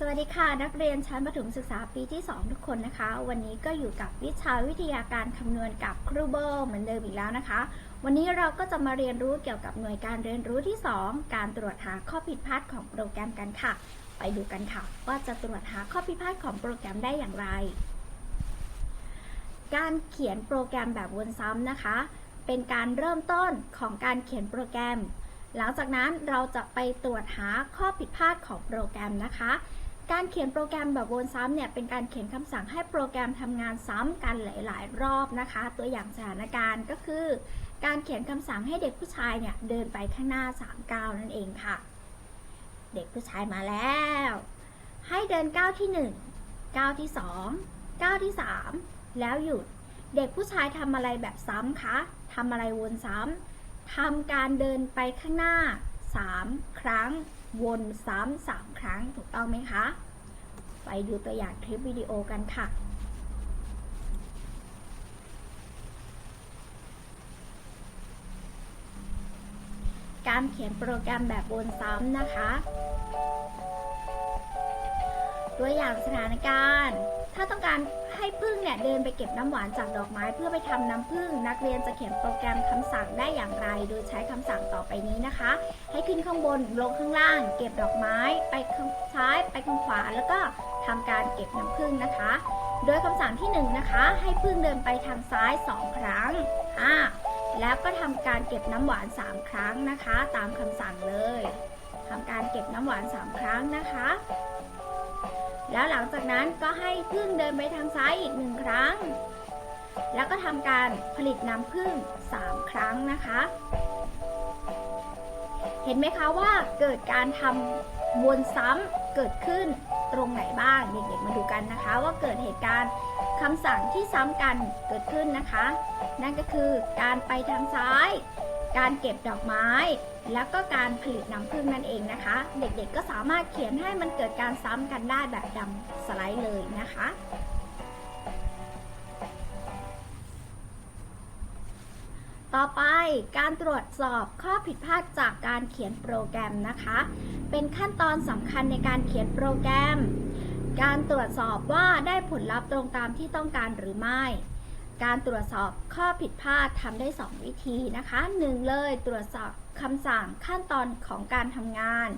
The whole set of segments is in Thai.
สวัสดีค่ะนักเรียนชั้นประถมศึกษาปีที่ 2 ทุกคนนะคะ วันนี้ก็อยู่กับวิชาวิทยาการคำนวณกับครูโบเหมือนเดิมอีกแล้วนะคะ วันนี้เราก็จะมาเรียนรู้เกี่ยวกับหน่วยการเรียนรู้ที่ 2 การตรวจหาข้อผิดพลาดของโปรแกรมกันค่ะ ไปดูกันค่ะ ว่าจะตรวจหาข้อผิดพลาดของโปรแกรมได้อย่างไร การเขียนโปรแกรมแบบวนซ้ำนะคะ เป็นการเริ่มต้นของการเขียนโปรแกรม หลังจากนั้นเราจะไปตรวจหาข้อผิดพลาดของโปรแกรมนะคะ การเขียนโปรแกรมแบบวนซ้ำเนี่ยเป็นการเขียนคำสั่งให้โปรแกรมทำงานซ้ำกันหลาย ๆ รอบนะคะ ตัวอย่างสถานการณ์ก็คือ การเขียนคำสั่งให้เด็กผู้ชายเนี่ยเดินไปข้างหน้า3ก้าวนั่นเองค่ะ เด็กผู้ชายมาแล้ว ให้เดินก้าวที่ 1 ก้าวที่ 2 ก้าวที่ 3 แล้วหยุด เด็กผู้ชายทำอะไรแบบซ้ำคะทำอะไรวนซ้ำทำการเดินไปข้างหน้า 3 ครั้ง วนซ้ำสามครั้งถูกต้องไหมคะ ไปดูตัวอย่างคลิปวิดีโอกันค่ะการเขียนโปรแกรมแบบวนซ้ำนะคะ ตัวอย่างสถานการณ์ ถ้าต้องการให้พึ่งเนี่ยเดินไปเก็บน้ำหวานจากดอกไม้ เพื่อไปทำน้ำพึ่ง นักเรียนจะเขียนโปรแกรมคำสั่งได้อย่างไร โดยใช้คำสั่งต่อไปนี้นะคะ ให้ขึ้นข้างบนลงข้างล่าง เก็บดอกไม้ ไปข้างซ้ายไปข้างขวา แล้วก็ทำการเก็บน้ำพึ่งนะคะ โดยคำสั่งที่1นงนะคะ ให้พึ่งเดินไปทางซ้าย 2 ครั้งอ่าแล้วก็ทำการเก็บน้ำหวาน 3 ครั้งนะคะ ตามคำสั่งเลยทำการเก็บน้ำหวาน 3 ครั้งนะคะ แล้วหลังจากนั้นก็ให้พึ่งเดินไปทางซ้ายอีกหนึ่งครั้ง แล้วก็ทำการผลิตน้ำพึ่ง 3 ครั้งนะคะ เห็นไหมคะว่าเกิดการทำวนซ้ำเกิดขึ้นตรงไหนบ้าง เด็กๆมาดูกันนะคะ ว่าเกิดเหตุการณ์คำสั่งที่ซ้ำกันเกิดขึ้นนะคะ นั่นก็คือการไปทางซ้าย การเก็บดอกไม้ แล้วก็การผลิตน้ำผึ้งนั่นเองนะคะ เด็กๆก็สามารถเขียนให้มันเกิดการซ้ำกันได้แบบดำสไลด์เลยนะคะต่อไปการตรวจสอบข้อผิดพลาดจากการเขียนโปรแกรมนะคะ เป็นขั้นตอนสำคัญในการเขียนโปรแกรม การตรวจสอบว่าได้ผลลัพธ์ตรงตามที่ต้องการหรือไม่ การตรวจสอบข้อผิดพลาดทำได้ 2 วิธีนะคะ1เลยตรวจสอบคำสั่งขั้นตอนของการทำงาน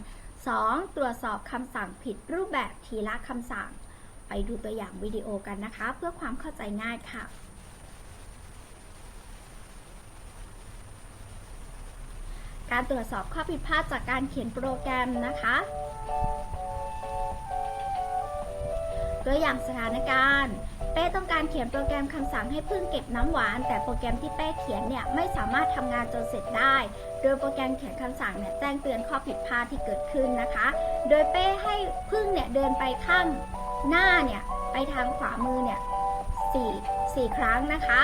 2. ตรวจสอบคำสั่งผิดรูปแบบทีละคำสั่ง ไปดูตัวอย่างวิดีโอกันนะคะ เพื่อความเข้าใจง่ายค่ะ การตรวจสอบข้อผิดพลาดจากการเขียนโปรแกรมนะคะ ตัวอย่างสถานการณ์ เป้ต้องการเขียนโปรแกรมคำสั่งให้พึ่งเก็บน้ำหวาน แต่โปรแกรมที่เป้เขียนเนี่ยไม่สามารถทำงานจนเสร็จได้ โดยโปรแกรมเขียนคำสั่งเนี่ยแจ้งเตือนข้อผิดพลาดที่เกิดขึ้นนะคะ โดยเป้ให้พึ่งเนี่ยเดินไปข้างหน้าเนี่ยไปทางขวามือเนี่ยสี่สี่ครั้งนะคะ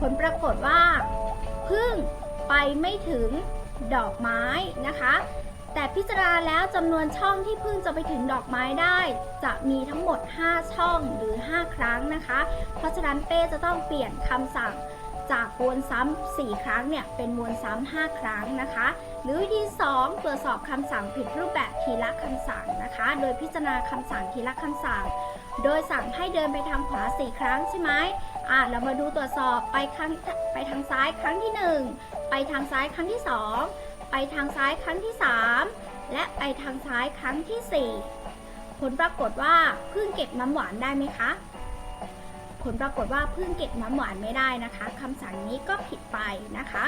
ผลปรากฏว่า พึ่งไปไม่ถึงดอกไม้นะคะ แต่พิจารณาแล้วจำนวนช่องที่พึ่งจะไปถึงดอกไม้ได้ จะมีทั้งหมด 5 ช่องหรือ 5 ครั้งนะคะ เพราะฉะนั้นเป้จะต้องเปลี่ยนคำสั่งจากวนซ้ำ4ครั้งเนี่ยเป็นวนซ้ำ5ครั้งนะคะ หรือวิธี2ตรวจสอบคำสั่งผิดรูปแบบทีละคำสั่งนะคะ โดยพิจารณาคำสั่งทีละคำสั่ง โดยสั่งให้เดินไปทางขวา 4 ครั้งใช่ไหมอะเรามาดูตรวจสอบไปครั้งไปทางซ้ายครั้งที่ 1 ไปทางซ้ายครั้งที่ 2 ไปทางซ้ายครั้งที่ 3 และไปทางซ้ายครั้งที่ 4 ผลปรากฏว่าพึ่งเก็บน้ำหวานได้ไหมคะ ผลปรากฏว่าพึ่งเก็บน้ำหวานไม่ได้นะคะคำสั่งนี้ก็ผิดไปนะคะ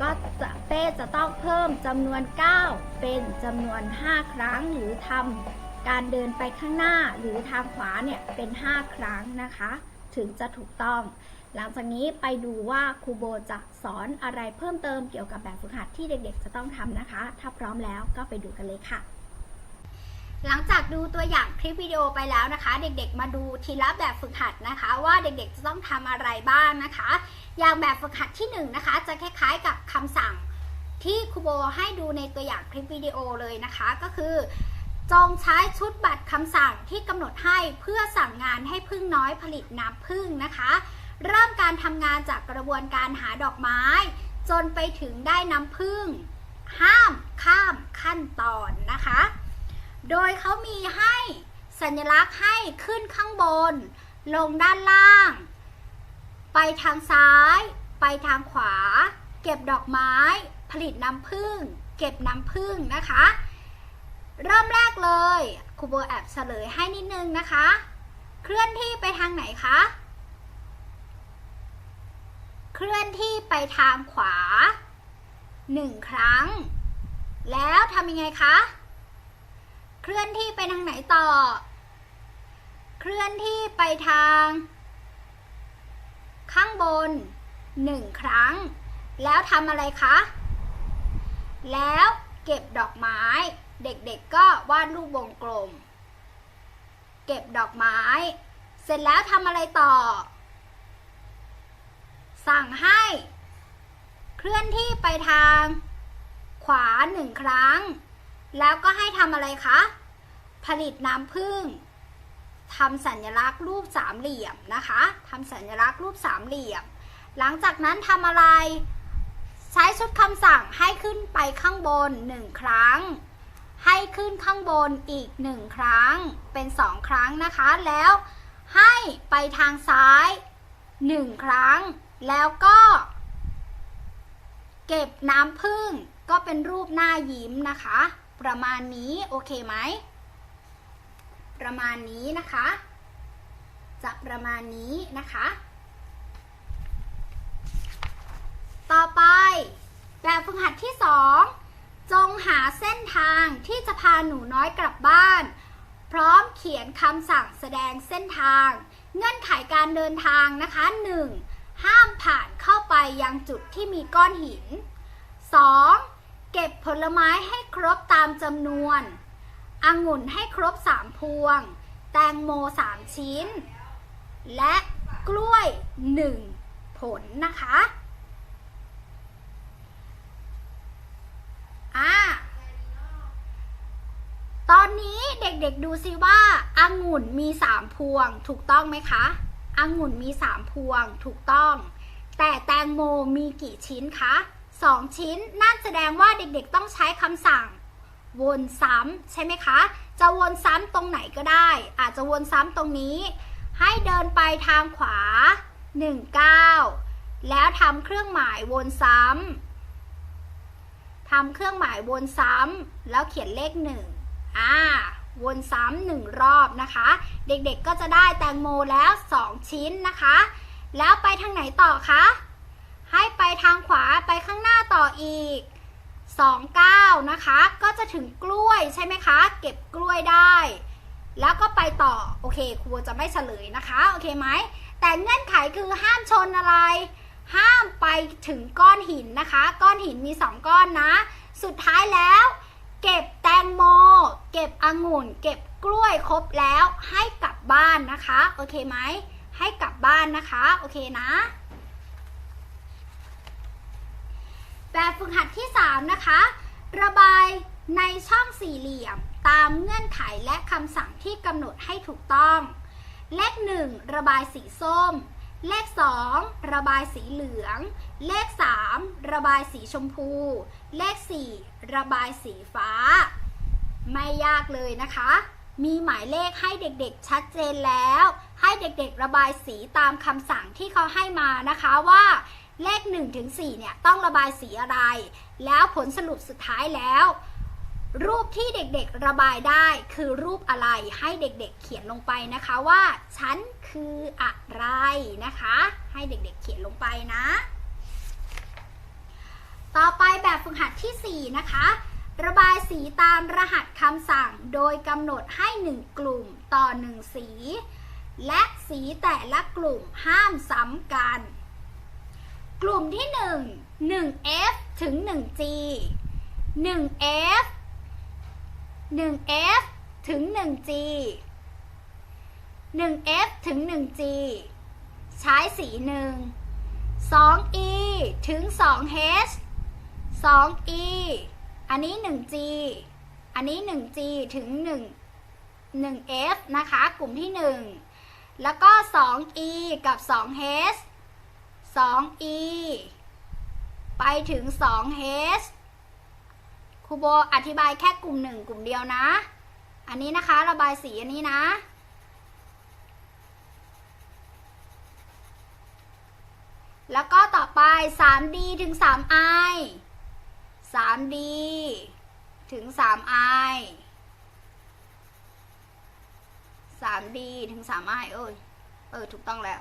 ก็จะเป้จะต้องเพิ่มจำนวน 9 เป็นจำนวน 5 ครั้งหรือทำการเดินไปข้างหน้าหรือทางขวาเนี่ยเป็น 5 ครั้งนะคะ ถึงจะถูกต้อง หลังจากนี้ไปดูว่าครูโบจะสอนอะไรเพิ่มเติมเกี่ยวกับแบบฝึกหัดที่เด็กๆ จะต้องทำนะคะ ถ้าพร้อมแล้วก็ไปดูกันเลยค่ะ หลังจากดูตัวอย่างคลิปวิดีโอไปแล้วนะคะ เด็กๆ มาดูทีละแบบฝึกหัดนะคะ ว่าเด็กๆ จะต้องทำอะไรบ้างนะคะ อย่างแบบฝึกหัดที่1นงนะคะ จะคล้ายๆ กับคำสั่งที่ครูโบให้ดูในตัวอย่างคลิปวิดีโอเลยนะคะ ก็คือจงใช้ชุดบัตรคำสั่งที่กำหนดให้เพื่อสั่งงานให้พึ่งน้อยผลิตน้ำพึ่งนะคะ เริ่มการทำงานจากกระบวนการหาดอกไม้ จนไปถึงได้น้ำพึ่งห้ามข้ามขั้นตอนนะคะ โดยเขามีให้สัญลักษณ์ให้ขึ้นข้างบน ลงด้านล่าง ไปทางซ้าย ไปทางขวา เก็บดอกไม้ ผลิตน้ำผึ้งเก็บน้ำผึ้งนะคะ เริ่มแรกเลยครูโบแอบเฉลยให้นิดนึงนะคะ เคลื่อนที่ไปทางไหนคะ เคลื่อนที่ไปทางขวาหนึ่งครั้ง แล้วทำยังไงคะ เคลื่อนที่ไปทางไหนต่อ เคลื่อนที่ไปทาง ข้างบนหนึ่งครั้ง แล้วทำอะไรคะ แล้วเก็บดอกไม้ เด็กๆก็วาดรูปวงกลม เก็บดอกไม้ เสร็จแล้วทำอะไรต่อ สั่งให้ เคลื่อนที่ไปทาง ขวาหนึ่งครั้ง แล้วก็ให้ทำอะไรคะ ผลิตน้ำผึ้งทำสัญลักษณ์รูปสามเหลี่ยมนะคะทำสัญลักษณ์รูปสามเหลี่ยม หลังจากนั้นทำอะไร ใช้ชุดคำสั่งให้ขึ้นไปข้างบนหนึ่งครั้ง ให้ขึ้นข้างบนอีกหนึ่งครั้ง เป็นสองครั้งนะคะ แล้วให้ไปทางซ้ายหนึ่งครั้ง แล้วก็ เก็บน้ำผึ้งก็เป็นรูปหน้ายิ้มนะคะ ประมาณนี้โอเคไหม ประมาณนี้นะคะ จะประมาณนี้นะคะ ต่อไป แบบฝึกหัดที่2จงหาเส้นทางที่จะพาหนูน้อยกลับบ้าน พร้อมเขียนคำสั่งแสดงเส้นทาง เงื่อนไขการเดินทางนะคะ 1. ห้ามผ่านเข้าไปยังจุดที่มีก้อนหิน 2. เก็บผลไม้ให้ครบตามจำนวนองุ่นให้ครบ 3 พวง แตงโม 3 ชิ้น และกล้วย 1 ผลนะคะอ่าตอนนี้เด็กๆดูซิว่าอางุ่นมี 3 พวงถูกต้องไหมคะ องุ่นมี 3 พวงถูกต้อง แต่แตงโมมีกี่ชิ้นคะ 2 ชิ้นนั่นแสดงว่าเด็กๆต้องใช้คำสั่ง วนซ้ำใช่ไหมคะ จะวนซ้ำตรงไหนก็ได้ อาจจะวนซ้ำตรงนี้ ให้เดินไปทางขวา 1 9 แล้วทำเครื่องหมายวนซ้ำทำเครื่องหมายวนซ้ำแล้วเขียนเลขหนึ่งอ่า วนซ้ำหนึ่งรอบนะคะ เด็กๆก็จะได้แตงโมแล้ว 2 ชิ้นนะคะ แล้วไปทางไหนต่อคะ ให้ไปทางขวาไปข้างหน้าต่ออีก29นะคะ ก็จะถึงกล้วยใช่ไหมคะ เก็บกล้วยได้ แล้วก็ไปต่อ โอเคครูจะไม่เฉลยนะคะ โอเคไหม แต่เงื่อนไขคือห้ามชนอะไร ห้ามไปถึงก้อนหินนะคะ ก้อนหินมี 2 ก้อนนะ สุดท้ายแล้ว เก็บแตงโม เก็บองุ่น เก็บกล้วยครบแล้วให้กลับบ้านนะคะ โอเคไหม ให้กลับบ้านนะคะ โอเคนะ แบบฝึกหัดที่ 3 นะคะ ระบายในช่องสี่เหลี่ยมตามเงื่อนไขและคำสั่งที่กำหนดให้ถูกต้อง เลข 1 ระบายสีส้ม เลข 2 ระบายสีเหลือง เลข 3 ระบายสีชมพู เลข 4 ระบายสีฟ้า ไม่ยากเลยนะคะ มีหมายเลขให้เด็กๆชัดเจนแล้ว ให้เด็กๆระบายสีตามคำสั่งที่เขาให้มานะคะว่าเลข1ถึง4เนี่ยต้องระบายสีอะไร แล้วผลสรุปสุดท้ายแล้ว รูปที่เด็กๆระบายได้คือรูปอะไรให้เด็กๆเขียนลงไปนะคะว่าฉันคืออะไรนะคะ ให้เด็กๆเขียนลงไปนะ ต่อไปแบบฝึกหัดที่ 4 นะคะ ระบายสีตามรหัสคำสั่งโดยกำหนดให้ 1 กลุ่มต่อ 1 สี และสีแต่ละกลุ่มห้ามซ้ำกัน กลุ่มที่ 1 1F ถึง 1G 1F 1F ถึง 1G 1F ถึง 1G ใช้สีหนึ่ง 2E ถึง 2H 2E อันนี้ 1G อันนี้ 1G ถึง 1 1F นะคะ กลุ่มที่ 1 แล้วก็ 2E กับ 2H 2E ไปถึง 2H รูโบอธิบายแค่กลุ่มหนึ่งกลุ่มเดียวนะ อันนี้นะคะระบายสีอันนี้นะ แล้วก็ต่อไป 3D ถึง 3i 3D ถึง 3i 3D ถึง 3i เอ้ย เออ ถูกต้องแล้ว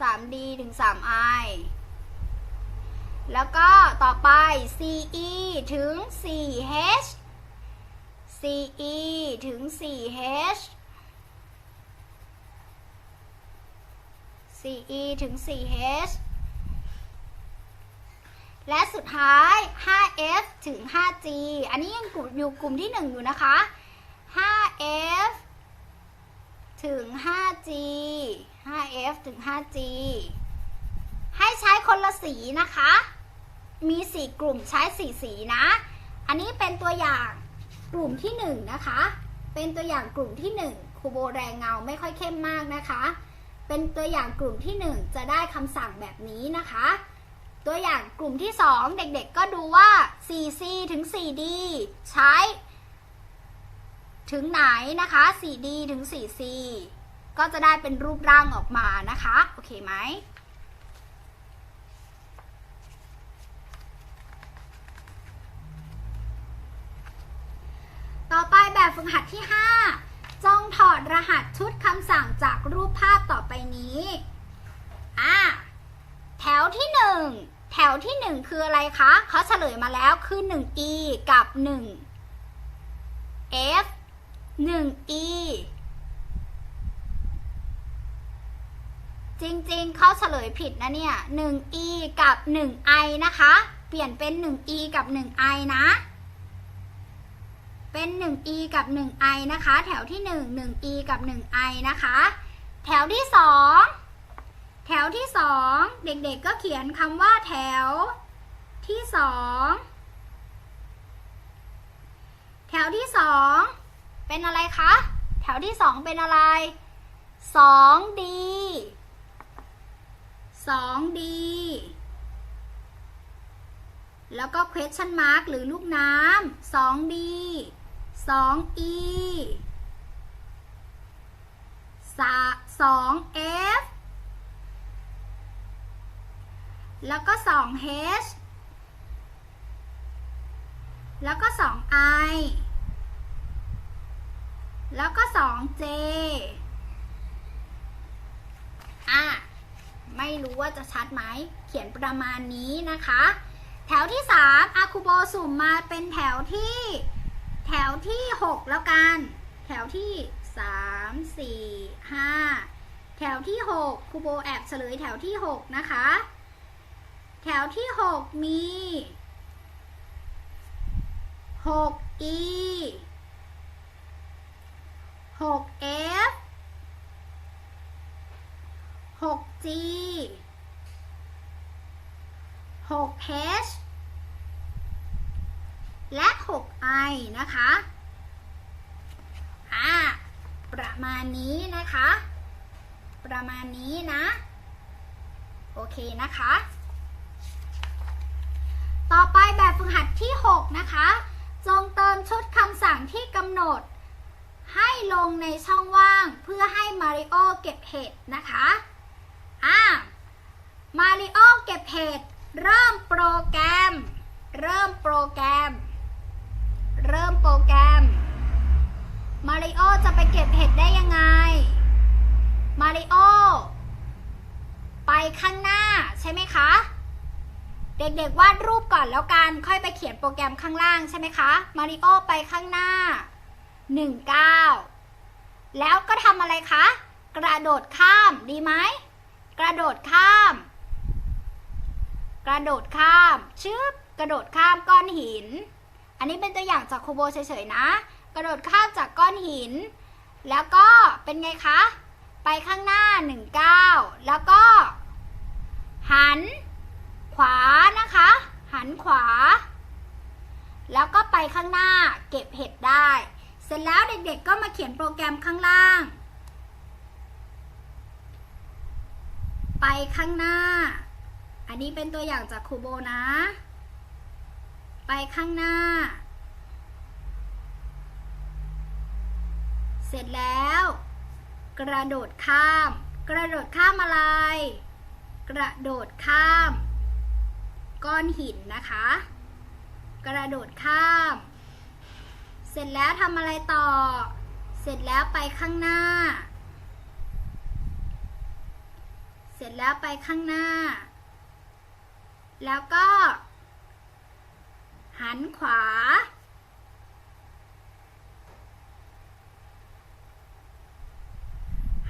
3D ถึง 3i แล้วก็ต่อไป CE ถึง 4H CE ถึง 4H CE ถึง 4H และสุดท้าย 5F ถึง 5G อันนี้ยังอยู่กลุ่มที่ 1 อยู่นะคะ 5F ถึง 5G 5F ถึง 5G ให้ใช้คนละสีนะคะ มี 4 กลุ่มใช้ 4 สีนะ อันนี้เป็นตัวอย่างกลุ่มที่1นะคะ เป็นตัวอย่างกลุ่มที่1ครูโบแรงเงาไม่ค่อยเข้มมากนะคะ เป็นตัวอย่างกลุ่มที่ 1 จะได้คำสั่งแบบนี้นะคะ ตัวอย่างกลุ่มที่ 2 เด็กๆก็ดูว่า 4C ถึง 4D ใช้ ถึงไหนนะคะ 4D ถึง 4C ก็จะได้เป็นรูปร่างออกมานะคะ โอเคไหม ต่อไปแบบฝึกหัดที่ 5 จงถอดรหัสชุดคำสั่งจากรูปภาพต่อไปนี้ อ่า แถวที่ 1 แถวที่ 1 คืออะไรคะเขาเฉลยมาแล้วคือ 1e กับ 1f 1e จริงๆ เขาเฉลยผิดนะเนี่ย 1e กับ 1i นะคะ เปลี่ยนเป็น 1e กับ 1i นะ เป็น 1e กับ 1i นะคะ แถวที่ 1 1e กับ 1i นะคะ แถวที่ 2 แถวที่ 2 เด็กๆก็เขียนคำว่าแถวที่ 2 แถวที่ 2 เป็นอะไรคะ แถวที่ 2 เป็นอะไร 2d 2d แล้วก็ question mark หรือลูกน้ำ 2d 2e 2f แล้วก็ 2h แล้วก็ 2i แล้วก็ 2j อะ ไม่รู้ว่าจะชัดไหม เขียนประมาณนี้นะคะ แถวที่3อาคูโบสุ่มมาเป็นแถวที่ แถวที่ 6 แล้วกัน แถวที่ 3 4 5 แถวที่ 6ครูโบแอบเฉลยแถวที่ 6 นะคะ แถวที่ 6 มี 6e 6f 6g 6h และ 6i นะคะอ่าประมาณนี้นะคะ ประมาณนี้นะ โอเคนะคะ ต่อไปแบบฝึกหัดที่ 6 นะคะ จงเติมชุดคำสั่งที่กำหนด ให้ลงในช่องว่างเพื่อให้มาริโอเก็บเห็ดนะคะอ่ามาริโอเก็บเห็ดเริ่มโปรแกรม เริ่มโปรแกรม เริ่มโปรแกรม มาริโอจะไปเก็บเห็ดได้ยังไง มาริโอไปข้างหน้าใช่ไหมคะ เด็กๆวาดรูปก่อนแล้วกัน ค่อยไปเขียนโปรแกรมข้างล่างใช่ไหมคะ มาริโอไปข้างหน้า 19 แล้วก็ทำอะไรคะ กระโดดข้ามดีไหม กระโดดข้าม กระโดดข้ามชึบกระโดดข้ามก้อนหิน อันนี้เป็นตัวอย่างจากคูโบเฉยๆนะ กระโดดข้ามจากก้อนหิน แล้วก็เป็นไงคะ ไปข้างหน้า19แล้วก็ หัน ขวานะคะ หันขวา แล้วก็ไปข้างหน้าเก็บเห็ดได้ เสร็จแล้วเด็กๆก็มาเขียนโปรแกรมข้างล่าง ไปข้างหน้า อันนี้เป็นตัวอย่างจากครูโบนะ ไปข้างหน้า เสร็จแล้ว กระโดดข้าม กระโดดข้ามอะไร กระโดดข้าม ก้อนหินนะคะ กระโดดข้าม เสร็จแล้วทำอะไรต่อ เสร็จแล้วไปข้างหน้า เสร็จแล้วไปข้างหน้า แล้วก็ หันขวา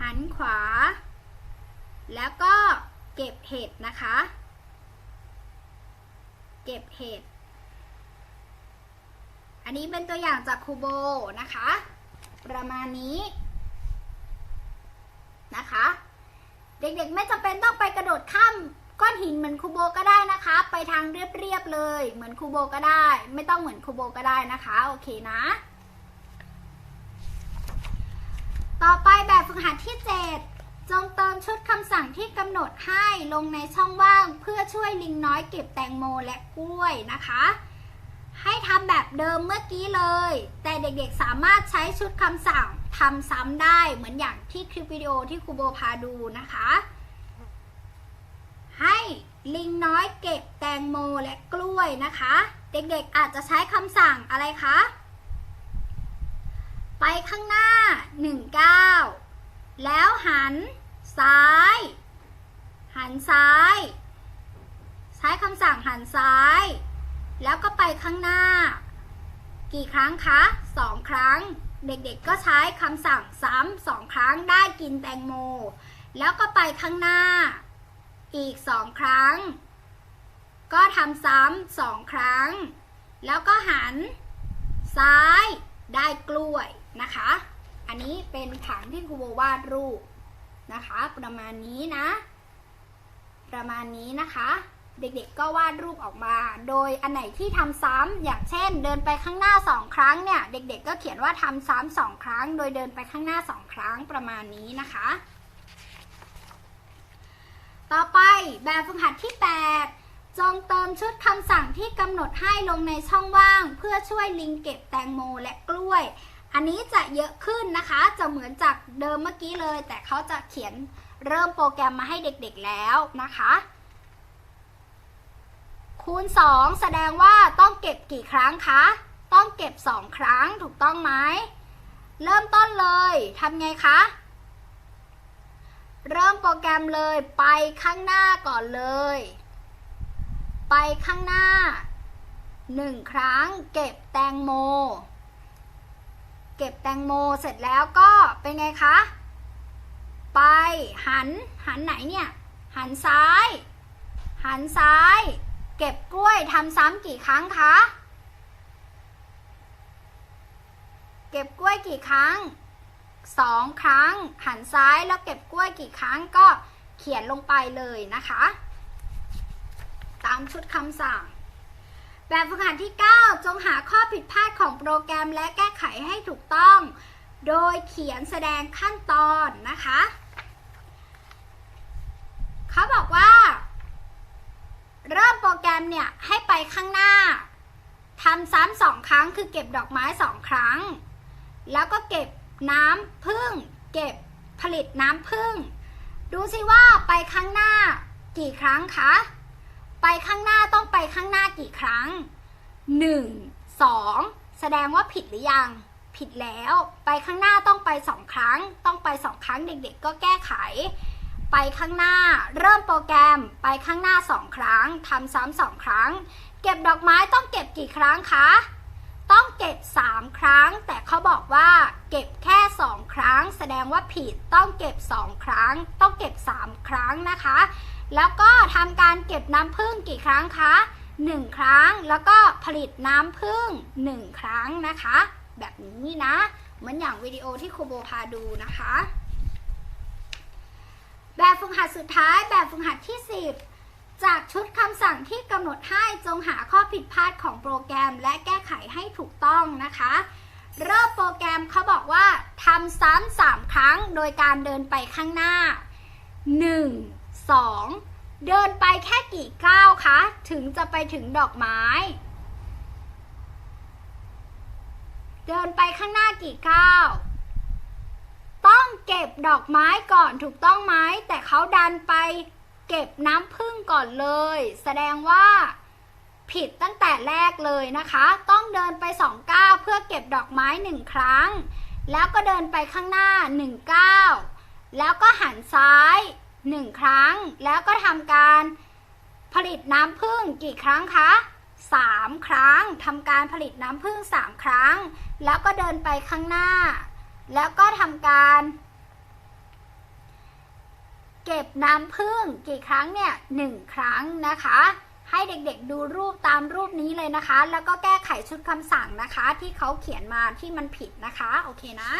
หันขวา แล้วก็เก็บเห็ดนะคะ เก็บเห็ด อันนี้เป็นตัวอย่างจากครูโบนะคะ ประมาณนี้นะคะ เด็กๆไม่จำเป็นต้องไปกระโดดข้าม ก้อนหินเหมือนคูโบก็ได้นะคะ ไปทางเรียบๆเลย เหมือนคูโบก็ได้ ไม่ต้องเหมือนคูโบก็ได้นะคะ โอเคนะ ต่อไปแบบฝึกหัดที่ 7 จงเติมชุดคำสั่งที่กำหนดให้ลงในช่องว่างเพื่อช่วยลิงน้อยเก็บแตงโมและกล้วยนะคะให้ทำแบบเดิมเมื่อกี้เลย แต่เด็กๆสามารถใช้ชุดคำสั่งทำซ้ำได้เหมือนอย่างที่คลิปวิดีโอที่ครูโบพาดูนะคะ ให้ลิงน้อยเก็บแตงโมและกล้วยนะคะ เด็กๆอาจจะใช้คำสั่งอะไรคะ ไปข้างหน้า1ก้าวแล้วหันซ้าย หันซ้าย ใช้คำสั่งหันซ้าย แล้วก็ไปข้างหน้า กี่ครั้งคะสองครั้ง เด็กๆก็ใช้คำสั่งซ้ำสองครั้งได้กินแตงโม แล้วก็ไปข้างหน้า อีกสองครั้ง ก็ทำซ้ำสองครั้ง แล้วก็หัน ซ้ายได้กล้วยนะคะ อันนี้เป็นผังที่ครูโบวาดรูปนะคะ ประมาณนี้นะ ประมาณนี้นะคะ เด็กๆก็วาดรูปออกมา โดยอันไหนที่ทำซ้ำอย่างเช่น เดินไปข้างหน้าสองครั้งเนี่ย เด็กๆก็เขียนว่าทำซ้ำสองครั้ง โดยเดินไปข้างหน้าสองครั้งประมาณนี้นะคะ ต่อไปแบบฝึกหัดที่ 8 จงเติมชุดคำสั่งที่กำหนดให้ลงในช่องว่าง เพื่อช่วยลิงเก็บแตงโมและกล้วย อันนี้จะเยอะขึ้นนะคะ จะเหมือนจากเดิมเมื่อกี้เลย แต่เขาจะเขียนเริ่มโปรแกรมมาให้เด็กๆแล้วนะคะ คูณ 2 แสดงว่าต้องเก็บกี่ครั้งคะ ต้องเก็บ 2 ครั้งถูกต้องไหม เริ่มต้นเลยทำไงคะ เริ่มโปรแกรมเลยไปข้างหน้าก่อนเลย ไปข้างหน้า1ครั้งเก็บแตงโม เก็บแตงโมเสร็จแล้วก็เป็นไงคะ ไปหันหันไหนเนี่ย หันซ้าย หันซ้าย เก็บกล้วยทำซ้ำกี่ครั้งคะ เก็บกล้วยกี่ครั้ง สองครั้ง หันซ้ายแล้วเก็บกล้วยกี่ครั้งก็เขียนลงไปเลยนะคะ ตามชุดคำสั่ง แบบฝึกหัดที่ 9 จงหาข้อผิดพลาดของโปรแกรมและแก้ไขให้ถูกต้อง โดยเขียนแสดงขั้นตอนนะคะเขาบอกว่า เริ่มโปรแกรมเนี่ย ให้ไปข้างหน้าทำซ้ำสองครั้งคือเก็บดอกไม้สองครั้ง แล้วก็เก็บ น้ำพึ่ง เก็บผลิตน้ำพึ่ง ดูสิว่าไปข้างหน้ากี่ครั้งคะ ไปข้างหน้าต้องไปข้างหน้ากี่ครั้ง 1 2 แสดงว่าผิดหรือยัง ผิดแล้ว ไปข้างหน้าต้องไปสองครั้ง ต้องไปสองครั้งเด็กๆ ก็แก้ไข ไปข้างหน้า เริ่มโปรแกรม ไปข้างหน้าสองครั้งทำซ้ำสองครั้ง เก็บดอกไม้ต้องเก็บกี่ครั้งคะ ต้องเก็บ 3 ครั้ง แต่เขาบอกว่าเก็บแค่ 2 ครั้ง แสดงว่าผิดต้องเก็บ 2 ครั้ง ต้องเก็บ 3 ครั้งนะคะ แล้วก็ทำการเก็บน้ำผึ้งกี่ครั้งคะ1 ครั้งแล้วก็ผลิตน้ำผึ้ง1 ครั้งนะคะ แบบนี้นะเหมือนอย่างวิดีโอที่ครูโบพาดูนะคะ แบบฝึกหัดสุดท้ายแบบฝึกหัดที่ 10 จากชุดคำสั่งที่กำหนดให้จงหาข้อผิดพลาดของโปรแกรม และแก้ไขให้ถูกต้องนะคะ เริ่มโปรแกรมเขาบอกว่าทำซ้ำสามครั้งโดยการเดินไปข้างหน้า 1 2 เดินไปแค่กี่ก้าวคะ ถึงจะไปถึงดอกไม้ เดินไปข้างหน้ากี่ก้าวต้องเก็บดอกไม้ก่อนถูกต้องไหมแต่เขาดันไป เก็บน้ำผึ้งก่อนเลย แสดงว่าผิดตั้งแต่แรกเลยนะคะ ต้องเดินไป2ก้าวเพื่อเก็บดอกไม้หนึ่งครั้ง แล้วก็เดินไปข้างหน้า1ก้าวแล้วก็หันซ้าย 1 ครั้ง แล้วก็ทำการผลิตน้ำผึ้งกี่ครั้งคะ3 ครั้งทำการผลิตน้ำผึ้ง3 ครั้ง แล้วก็เดินไปข้างหน้า แล้วก็ทำการ เก็บน้ำผึ้งกี่ครั้งเนี่ยหนึ่งครั้งนะคะ ให้เด็กๆดูรูปตามรูปนี้เลยนะคะ แล้วก็แก้ไขชุดคำสั่งนะคะ ที่เขาเขียนมาที่มันผิดนะคะ โอเคนะ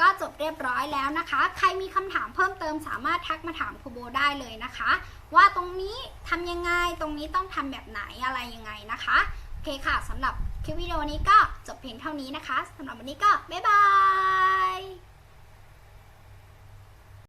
ก็จบเรียบร้อยแล้วนะคะ ใครมีคำถามเพิ่มเติมสามารถทักมาถามครูโบได้เลยนะคะ ว่าตรงนี้ทำยังไง ตรงนี้ต้องทำแบบไหนอะไรยังไงนะคะ โอเคค่ะสำหรับคลิปวิดีโอนี้ก็จบเพียงเท่านี้นะคะสำหรับวันนี้ก็บ๊ายบาย